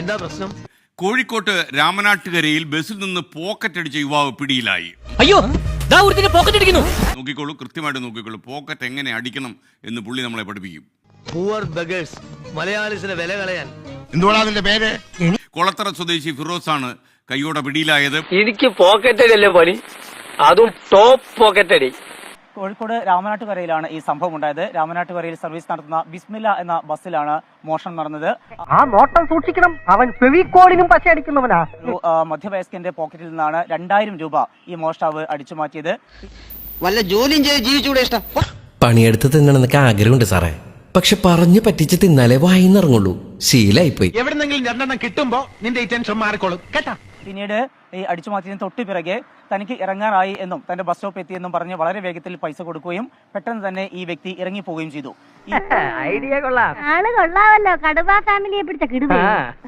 എന്താ പ്രശ്നം? കോഴിക്കോട്ട് രാമനാട്ടുകരയിൽ ബസ്സിൽ നിന്ന് പോക്കറ്റ് അടിച്ച യുവാവ് പിടിയിലായി. അയ്യോ പോക്കറ്റ് അടിക്കുന്നു. നോക്കിക്കോളൂ കൃത്യമായിട്ട് നോക്കിക്കോളൂ പോക്കറ്റ് എങ്ങനെ അടിക്കണം എന്ന് പുള്ളി നമ്മളെ പഠിപ്പിക്കും. പൂവർ ബഗേഴ്സ് മലയാളീസിന്റെ വില കളയാൻ. എന്തുവാണ് അതിന്റെ പേര്? കൊളത്തറ സ്വദേശി ഫിറോസ് ആണ് കൈയോടെ പിടിയിലായത്. എനിക്ക് പോക്കറ്റ് അടിയല്ലേ പണി? അതും ടോപ്പ് പോക്കറ്റ് അടി. കോഴിക്കോട് രാമനാട്ടുകരയിലാണ് ഈ സംഭവം ഉണ്ടായത്. രാമനാട്ടുകരയിൽ സർവീസ് നടത്തുന്ന ബിസ്മില്ല എന്ന ബസ്സിലാണ് മോഷണം നടന്നത്. ആ നോട്ടം സൂക്ഷിക്കണം. അവൻ ഫെവിക്കോളിനും പശ അടിക്കുന്നവനാ. മധ്യവയസ്കന്റെ പോക്കറ്റിൽ നിന്നാണ് രണ്ടായിരം രൂപ ഈ മോഷ്ടാവ് അടിച്ചു മാറ്റിയത് വല്ല ജോലിയും ചെയ്ത് ജീവിച്ചൂടെ ഇഷ്ടം. പണിയെടുത്ത് തിന്നണമെന്നൊക്കെ ആഗ്രഹമുണ്ട് സാറേ. പക്ഷെ പറഞ്ഞു പറ്റിച്ച് തിന്നാലേ വായിന്നിറങ്ങുള്ളൂ. ശീലായിപ്പോയി. എവിടെന്നെങ്കിലും രണ്ടെണ്ണം കിട്ടുമ്പോ നിന്റെ ഈ ടെൻഷൻ മാറിക്കോളും. കേട്ടാ? പിന്നീട് ഈ അടിച്ചു മാറ്റിയതിന് തൊട്ടു പിറകെ തനിക്ക് ഇറങ്ങാറായി എന്നും തന്റെ ബസ് സ്റ്റോപ്പ് എത്തിയെന്നും പറഞ്ഞ് വളരെ വേഗത്തിൽ പൈസ കൊടുക്കുകയും പെട്ടെന്ന് തന്നെ ഈ വ്യക്തി ഇറങ്ങിപ്പോവുകയും ചെയ്തു. ഈ ഐഡിയ കൊള്ളാം. ആൾ കൊള്ളാവല്ലോ കടുവ ഫാമിലിയെ പിടിച്ച കിടുവേ.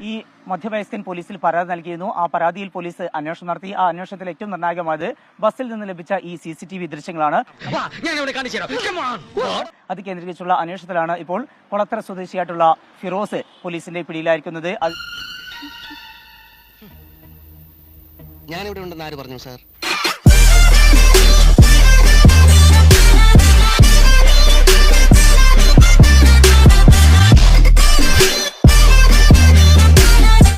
ഈ മധ്യവയസ്കൻ പോലീസിൽ പരാതി നൽകിയിരുന്നു. ആ പരാതിയിൽ പോലീസ് അന്വേഷണം നടത്തി. ആ അന്വേഷണത്തിൽ ഏറ്റവും നിർണായകമായത് ബസ്സിൽ നിന്ന് ലഭിച്ച ഈ സി സി ടി വി ദൃശ്യങ്ങളാണ്. അത് കേന്ദ്രീകരിച്ചുള്ള അന്വേഷണത്തിലാണ് ഇപ്പോൾ കൊളത്തറ സ്വദേശിയായിട്ടുള്ള ഫിറോസ് പോലീസിന്റെ പിടിയിലായിരിക്കുന്നത്. ഞാനിവിടെ ഉണ്ടെന്ന് ആര് പറഞ്ഞു സാർ?